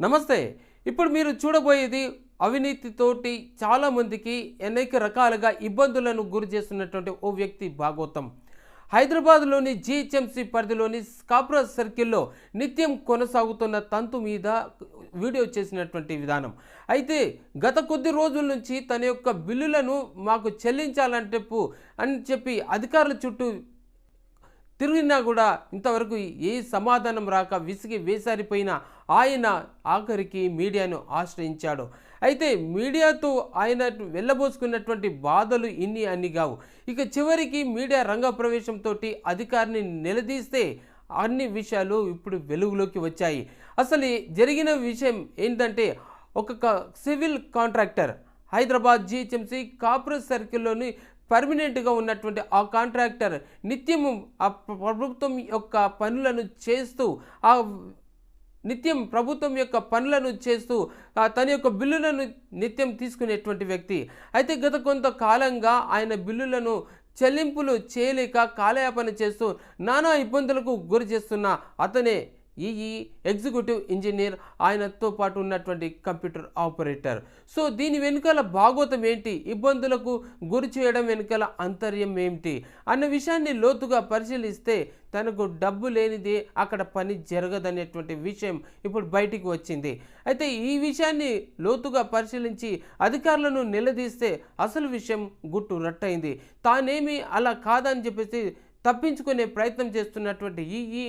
నమస్తే. ఇప్పుడు మీరు చూడబోయేది అవినీతితోటి చాలామందికి అనేక రకాలుగా ఇబ్బందులను గురి చేస్తున్నటువంటి ఓ వ్యక్తి భాగవతం హైదరాబాద్లోని జిహెచ్ఎంసీ పరిధిలోని స్కాప్రా సర్కిల్లో నిత్యం కొనసాగుతున్న తంతు మీద వీడియో చేసినటువంటి విధానం. అయితే గత కొద్ది రోజుల నుంచి తన యొక్క బిల్లులను మాకు చెల్లించాలంటే అని చెప్పి అధికారుల చుట్టూ తిరిగినా కూడా ఇంతవరకు ఏ సమాధానం రాక విసిగి వేసారిపోయిన ఆయన ఆఖరికి మీడియాను ఆశ్రయించాడు. అయితే మీడియాతో ఆయన వెళ్ళబోసుకున్నటువంటి బాధలు ఇన్ని అన్ని కావు. ఇక చివరికి మీడియా రంగ ప్రవేశంతో అధికారిని నిలదీస్తే అన్ని విషయాలు ఇప్పుడు వెలుగులోకి వచ్చాయి. అసలు జరిగిన విషయం ఏంటంటే ఒక సివిల్ కాంట్రాక్టర్ హైదరాబాద్ జిహెచ్ఎంసీ కాపురస్ సర్కిల్లోని పర్మనెంట్గా ఉన్నటువంటి ఆ కాంట్రాక్టర్ నిత్యము ఆ ప్రభుత్వం యొక్క పనులను చేస్తూ ఆ నిత్యం ప్రభుత్వం యొక్క పనులను చేస్తూ తన యొక్క బిల్లులను నిత్యం తీసుకునేటువంటి వ్యక్తి. అయితే గత కొంతకాలంగా ఆయన బిల్లులను చెల్లింపులు చేయలేక కాలయాపన చేస్తూ నానా ఇబ్బందులకు గురి చేస్తున్న అతనే ఈఈ ఎగ్జిక్యూటివ్ ఇంజనీర్ ఆయనతో పాటు ఉన్నటువంటి కంప్యూటర్ ఆపరేటర్. సో దీని వెనుకల భాగోతం ఏంటి? ఇబ్బందులకు గురి చేయడం వెనుకల అంతర్యం ఏమిటి? అన్న విషయాన్ని లోతుగా పరిశీలిస్తే తనకు డబ్బు లేనిదే అక్కడ పని జరగదనేటువంటి విషయం ఇప్పుడు బయటికి వచ్చింది. అయితే ఈ విషయాన్ని లోతుగా పరిశీలించి అధికారులను నిలదీస్తే అసలు విషయం గుట్టు రట్టయింది. తానేమి అలా కాదని చెప్పేసి తప్పించుకునే ప్రయత్నం చేస్తున్నటువంటి ఈఈ ఈ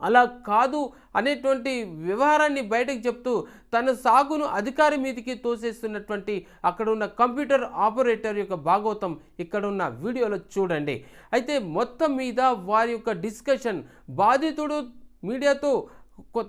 అలా కాదు అనేటువంటి వ్యవహారాన్ని బయటకు చెప్తూ తన సాగును అధికారి మీదకి తోసేస్తున్నటువంటి అక్కడ ఉన్న కంప్యూటర్ ఆపరేటర్ యొక్క భాగవతం ఇక్కడ ఉన్న వీడియోలో చూడండి. అయితే మొత్తం మీద వారి యొక్క డిస్కషన్ బాధితుడు మీడియాతో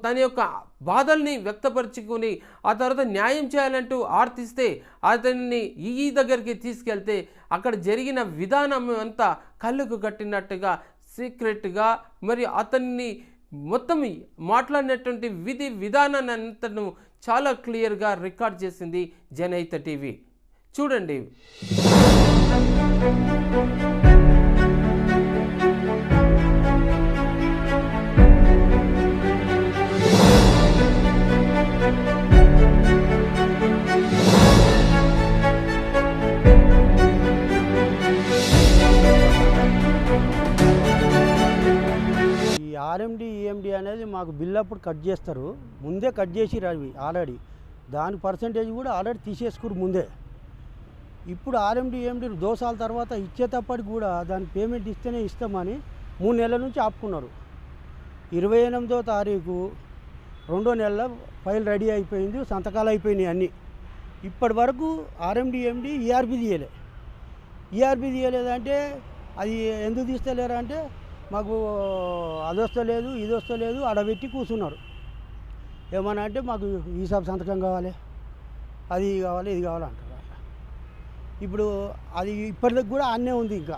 తన యొక్క బాధల్ని వ్యక్తపరుచుకుని ఆ తర్వాత న్యాయం చేయాలంటూ ఆర్తిస్తే అతన్ని ఈ దగ్గరికి తీసుకెళ్తే అక్కడ జరిగిన విధానం అంతా కళ్ళకు కట్టినట్టుగా సీక్రెట్గా మరి అతన్ని మొత్తం మాట్లాడినటువంటి విధి విధానాన్ని అంతను చాలా క్లియర్గా రికార్డ్ చేసింది జనైత టీవీ. చూడండి. మాకు బిల్ అప్పుడు కట్ చేస్తారు. ముందే కట్ చేసి అవి ఆల్రెడీ. దాని పర్సంటేజ్ కూడా ఆల్రెడీ తీసేసుకురు ముందే. ఇప్పుడు ఆర్ఎండి ఈఎండి దోసాల తర్వాత ఇచ్చేటప్పటికి కూడా దాని పేమెంట్ ఇస్తేనే ఇస్తామని మూడు నెలల నుంచి ఆపుకున్నారు. ఇరవై ఎనిమిదో తారీఖు రెండో నెలల ఫైల్ రెడీ అయిపోయింది సంతకాలు అయిపోయినాయి అన్నీ. ఇప్పటి వరకు ఆర్ఎండి ఈఎండి ఈఆర్పి తీయలే. ఈఆర్పి తీయలేదంటే అది ఎందుకు తీస్తలేరు అంటే మాకు అది వస్తలేదు ఇది వస్తలేదు ఆడబెట్టి కూర్చున్నారు. ఏమన్నా అంటే మాకు ఈ సబ్ సంతకం కావాలి అది కావాలి ఇది కావాలి అంటారు. అట్లా ఇప్పుడు అది ఇప్పటికి కూడా అన్నే ఉంది ఇంకా.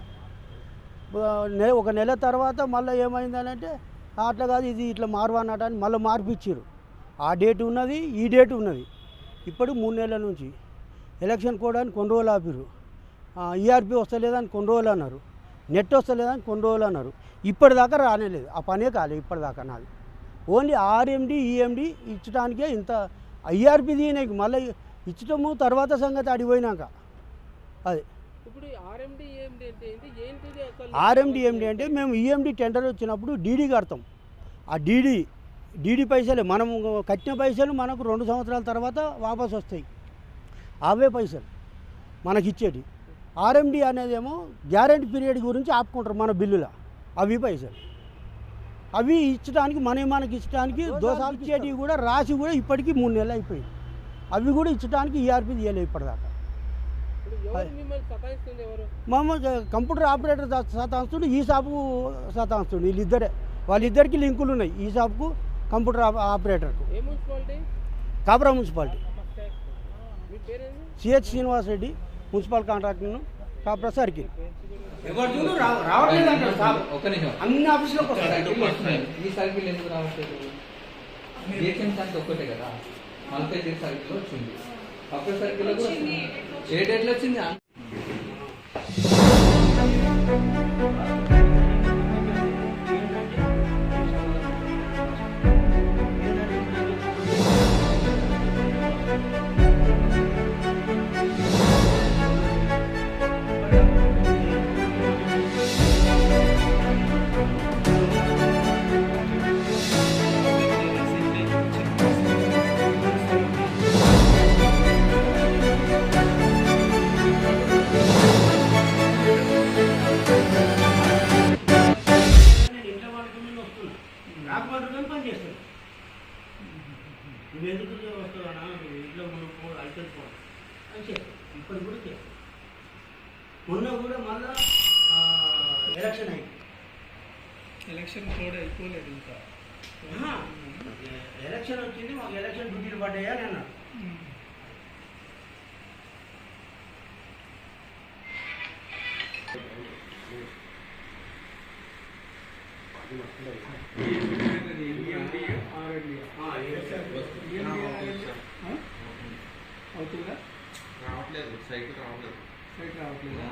నెల ఒక నెల తర్వాత మళ్ళీ ఏమైందనంటే అట్లా కాదు ఇది ఇట్లా మారవన్నట అని మళ్ళీ మార్పిచ్చారు. ఆ డేట్ ఉన్నది ఈ డేట్ ఉన్నది. ఇప్పుడు మూడు నెలల నుంచి ఎలక్షన్ కోడానికి కొన్ని రోజులు ఆపిరు ఈఆర్పి వస్తలేదని కొన్ని రోజులు అన్నారు. నెట్ వస్తలేదని కొన్ని రోజులు అన్నారు. ఇప్పటిదాకా రానేలేదు. ఆ పనే కాలేదు ఇప్పటిదాకా నాది. ఓన్లీ ఆర్ఎండి ఈఎండి ఇచ్చడానికే ఇంత ఐఆర్పి దీనికి మళ్ళీ ఇచ్చటము తర్వాత సంగతి అడిగిపోయినాక అది. ఇప్పుడు ఆర్ఎండి ఏంటి? అంటే మేము ఈఎండి టెండర్ వచ్చినప్పుడు డీడీ కడతాం. ఆ డీడీ డీడీ పైసలే. మనం కట్టిన పైసలు మనకు రెండు సంవత్సరాల తర్వాత వాపస్ వస్తాయి. అవే పైసలు మనకి ఇచ్చేటి ఆర్ఎండి అనేదేమో గ్యారెంటీ పీరియడ్ గురించి ఆపుకుంటారు మన బిల్లులో. అవి పైసలు. అవి ఇచ్చడానికి మన మనకి ఇచ్చడానికి దోసాలు ఇచ్చేటివి కూడా రాసి కూడా ఇప్పటికీ మూడు నెలలు అయిపోయింది. అవి కూడా ఇచ్చడానికి ఈఆర్పి తీయలేదు ఇప్పటిదాకా. మిమ్మల్ని కంప్యూటర్ ఆపరేటర్ సతాంస్తుడు ఈ షాపు సతాంస్తుడు వీళ్ళిద్దరే. వాళ్ళిద్దరికి లింకులు ఉన్నాయి ఈ షాప్కు కంప్యూటర్ ఆప- ఆపరేటర్కు. Kapra municipality. CH Srinivas Reddy municipal కాంట్రాక్టర్ను Kapra circle ఎవరు చూడు రా- రావట్లేదు అంటారు సార్ ఒక్క నిమిషం. అన్ని ఆఫీసులకు వస్తాయి. సర్కిల్ వస్తున్నాయి. ఈ సర్కిల్ ఎందుకు రావట్లేదు? జిహెచ్ఎం అంతా ఒక్కటే కదా. మల్పేజీ సర్కిల్ వచ్చింది. పక్క సర్కిల్. ఏ డేట్లో వచ్చింది? ఎలక్షన్ కోడ్ అయిపోలేదు ఇంకా ఆహా. ఎలక్షన్ వచ్చింది మాకు ఎలక్షన్ డ్యూటీలు పడ్డాయి అని అన్నారు అవుతుందా రావట్లేదు సైట్ రావట్లేదు సైట్ రావట్లేదా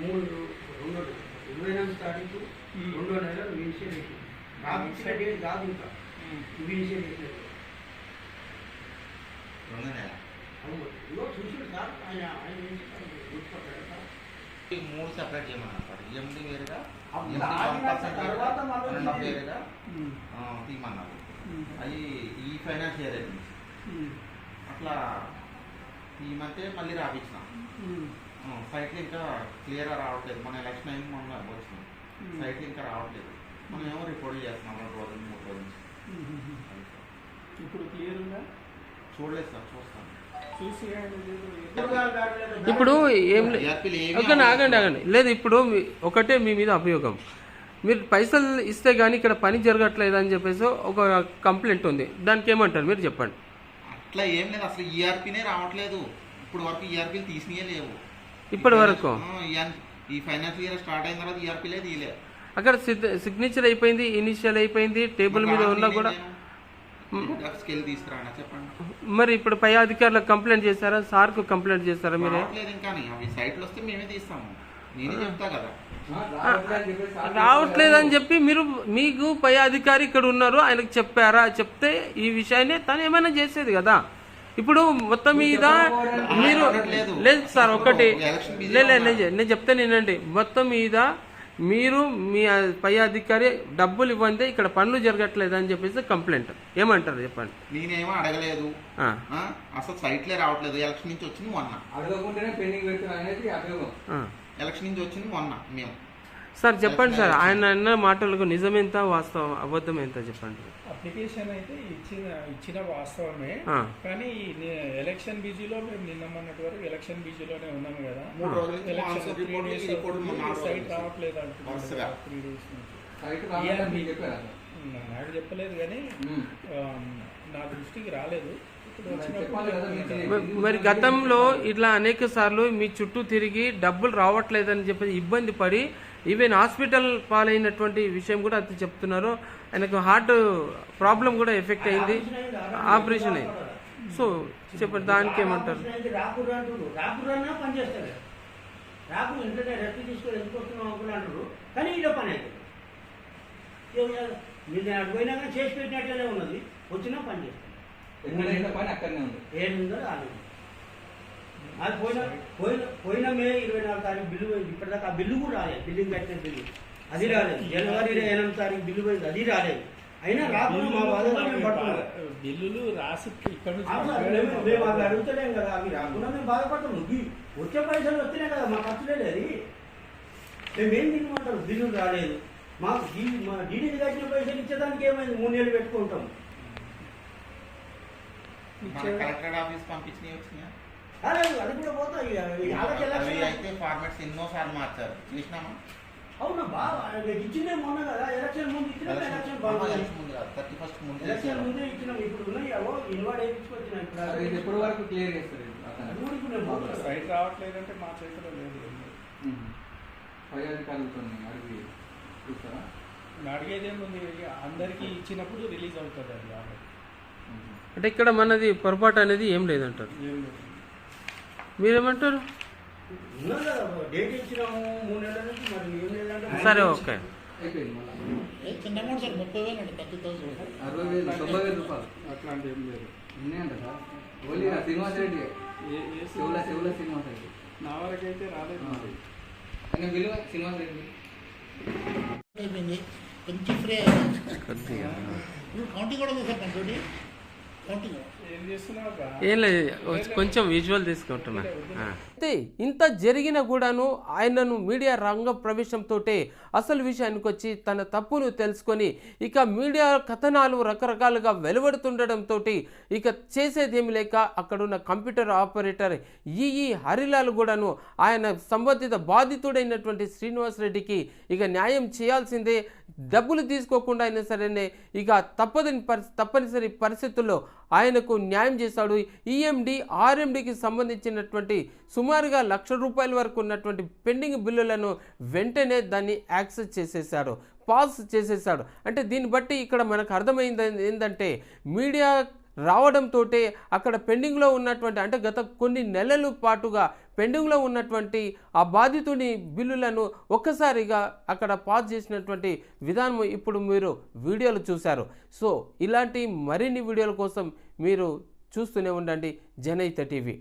మూడు రెండు ఇరవై నాలుగు తారీఖు మ్మ్. రెండో నెల ఇనిషియేట్ చేసింది నాకు ఇచ్చిన డేట్ కాదు ఇంకా. ఇవి ఇనిషియేట్ చేసినట్టు రెండు నెల అవును. ఇగో చూసాడు సార్ ఆయన ఆయన ఏం చేశారు? గుర్తుపట్టాడు సార్. ఈ మూడు సెపరేట్ చేయమన్నారు ఈఎండి వేరుగా అప్పుడు EMD ఆగినాక 1% తర్వాత వేరుగా, తీయమన్నారు అవి ఈ ఇయర్ నుంచి. అట్లా తీయమంటే మళ్ళీ రాపించిన సైట్లు ఇంకా క్లియర్గా రావట్లేదు. మన ఎలక్షన్ అయింది మొన్న వచ్చినాం. సైట్లు ఇంకా రావట్లేదు. మనం ఏమో రిపోర్ట్ చేస్తున్నాం రెండు రోజులు మూడు రోజుల. నుంచి ఇప్పుడు క్లియర్ ఉందా? చూడలేదు సార్ చూస్తాను. ఇప్పుడు ఏం ఓకే ఆగండి ఆగండి లేదు ఇప్పుడు ఒకటే మీ మీద అభియోగం. మీరు పైసలు ఇస్తే కానీ ఇక్కడ పని జరగట్లేదు అని చెప్పేసి ఒక కంప్లైంట్ ఉంది. దానికి ఏమంటారు? మీరు చెప్పండి. అట్లా ఏం లేదు. అసలు ఈఆర్పీనే రావట్లేదు. ఇప్పుడు వరకు ఈఆర్పీలు తీసినయే లేవు. ఇప్పటి వరకు? ఈ- ఫైనాన్షియల్ ఇయర్ స్టార్ట్ అయిన తర్వాత ఈఆర్పీలే తీయలేదు అక్కడ సిగ్నేచర్ అయిపోయింది ఇనిషియల్ అయిపోయింది టేబుల్ మీద ఉన్నా కూడా స్కేల్ తీసుకురానా చెప్పండి. మరి ఇప్పుడు పై అధికారులకు కంప్లైంట్ చేశారా? సార్కు కంప్లైంట్ చేశారా మీరే? రావట్లేదు ఇంకా అవి సైట్లు వస్తే మేమే తీస్తాము నేనే చెప్తా కదా. రావట్లేదు అని చెప్పి మీరు మీకు పై అధికారి ఇక్కడ ఉన్నారు ఆయనకు చెప్పారా? చెప్తే ఈ విషయాన్ని తను ఏమైనా చేసేది కదా. ఇప్పుడు మొత్తం మీద మీరు లేదు. సార్ ఒకటి. లే లే, నేను చె- నేను చెప్తే నేనండి మొత్తం మీద మీరు మీ పై అధికారి డబ్బులు ఇవ్వండి ఇక్కడ పనులు జరగట్లేదు అని చెప్పేసి కంప్లైంట్. ఏమంటారు చెప్పండి? నేనేమో అడగలేదు. ఆ, ఆ, అసలు సైట్లే రావట్లేదు. ఎలక్షన్ నుంచి వచ్చింది మొన్న. అడగకుంటేనే పెండింగ్. ఎలక్షన్ నుంచి వచ్చింది మొన్న మేము. సార్ చెప్పండి సార్ ఆయన అన్న మాటలకు నిజమెంత వాస్తవం అబద్ధం ఎంత చెప్పండి? అప్లికేషన్ అయితే ఇచ్చిన ఇచ్చిన వాస్తవమే. కానీ ఎలక్షన్ బిజీలో మేము నిన్న మొన్నటి వరకు ఎలక్షన్ బిజీలోనే ఉన్నాము కదా. మూడు రోజుల నుంచి ఎలక్షన్ సైట్. రావట్లేదు అంటున్నారు. త్రీ డేస్ నుంచి. నాకు చెప్పలేదు కానీ నా దృష్టికి రాలేదు. మరి గతంలో ఇట్లా అనేక సార్లు మీ చుట్టూ తిరిగి డబ్బులు రావట్లేదని చెప్పి ఇబ్బంది పడి ఈవెన్ హాస్పిటల్ పాలైనటువంటి విషయం కూడా అది చెప్తున్నారు. ఆయనకు హార్ట్ ప్రాబ్లం కూడా ఎఫెక్ట్ అయింది. ఆపరేషన్ అయింది సో చెప్పండి దానికి ఏమంటారు? రాకు తీసుకొని అనుకుని అంటారు కానీ ఇదో పని? మీరు నేను అటు పోయినా కానీ చేసి పెట్టినట్లనే ఉన్నది. వచ్చినా పని చేస్తాను ఎక్కడైనా పని అక్కడనే ఉంది. ఏముందో అది అది పోయిన పోయిన పోయిన మే ఇరవై నాలుగు తారీఖు బిల్లు పోయింది ఇప్పటిదాకా ఆ బిల్లు కూడా రాలేదు బిల్లింగ్ కట్టిన బిల్లు అది రాలేదు జనవరి ఇరవై ఎనిమిది తారీఖు బిల్లు పోయింది అది రాలేదు అయినా రాకుండా మా బాధగా మేము పడుతున్నాం బిల్లులు రాసి ఇక్కడ నుంచి అసలు మేము మేము అవి అడుగుతలేం కదా అవి రాకుండా మేము బాధపడతాము ఇవి వచ్చే పైసలు వస్తేనే కదా మా ఖర్చులే లేదు మేమేం తినమంటారు బిల్లులు రాలేదు మాకు డీ- మా డీడీని కట్టిన పైసలు ఇచ్చేదానికి ఏమైంది మూడు నెలలు పెట్టుకుంటాం మన కలెక్టర్ ఆఫీస్ పంపించినవి వచ్చినాయా రాలేదు అది కూడా పోతాయి అవి వాళ్ళకి అవి ఎలక్షన్ అయితే ఫార్మాట్స్ ఎన్నో సార్లు మార్చారు. చూసినామా? అవునా బాగా ఇచ్చిందే మొన్న కదా. ఎలక్షన్ ముందు ఇచ్చిన ఎలక్షన్ బాగుంది. ఎలక్షన్ ముందు కాదు థర్టీ ఫస్ట్ ముందు ఎలక్షన్ ఇచ్చినాం ఇప్పుడు ఉన్నాయి. ఎప్పటి వరకు క్లియర్ చేస్తారు. సైట్ రావట్లేదంటే మా చేతిలో లేదు ఉమ్. పై అధికారులతో అడిగి చూస్తారా? అడిగేదేముంది అందరికీ ఇచ్చినప్పుడు రిలీజ్ అవుతుంది అది. అంటే ఇక్కడ మనది పొరపాటు అనేది ఏం లేదంటారు? ఏం లేదు. మీరేమంటారు? సరే ఓకే. అండి అరవై రూపాయలు ఏం ఆ ఏ శివుల శివుల నా వరకైతే రాలేదు మరి విలువ కొంచెం ఫ్రీ ఇప్పుడు కౌంటింగ్ కూడా ఉంది సార్ మన తోటి కంటిన్యూ ఏం లేదు కొంచెం విజువల్ తీసుకుంటున్నా. అయితే ఇంత జరిగినా కూడాను ఆయనను మీడియా రంగ ప్రవేశంతో అసలు విషయానికి వచ్చి తన తప్పును తెలుసుకొని ఇక మీడియా కథనాలు రకరకాలుగా వెలువడుతుండడంతో ఇక చేసేదేమి లేక అక్కడున్న కంప్యూటర్ ఆపరేటర్ ఈఈ హరిలాల్ కూడాను ఆయన సంబంధిత బాధితుడైనటువంటి శ్రీనివాస్ రెడ్డికి ఇక న్యాయం చేయాల్సిందే. డబ్బులు తీసుకోకుండా అయినా సరేనే ఇక తప్పదని పరిస్థితి తప్పనిసరి పరిస్థితుల్లో ఆయనకు న్యాయం చేశాడు. ఈఎండి ఆర్ఎండికి సంబంధించినటువంటి సుమారుగా లక్ష రూపాయల వరకు ఉన్నటువంటి పెండింగ్ బిల్లులను వెంటనే దాన్ని యాక్సెస్ చేసేశాడు పాస్ చేసేశాడు. అంటే దీన్ని బట్టి ఇక్కడ మనకు అర్థమైంది ఏంటంటే మీడియా రావడంతో అక్కడ పెండింగ్లో ఉన్నటువంటి అంటే గత కొన్ని నెలలు పాటుగా పెండింగ్లో ఉన్నటువంటి ఆ బాధితుని బిల్లులను ఒక్కసారిగా అక్కడ పాస్ చేసినటువంటి విధానం ఇప్పుడు మీరు వీడియోలు చూశారు. సో ఇలాంటి మరిన్ని వీడియోల కోసం మీరు చూస్తూనే ఉండండి జనైత టీవీ.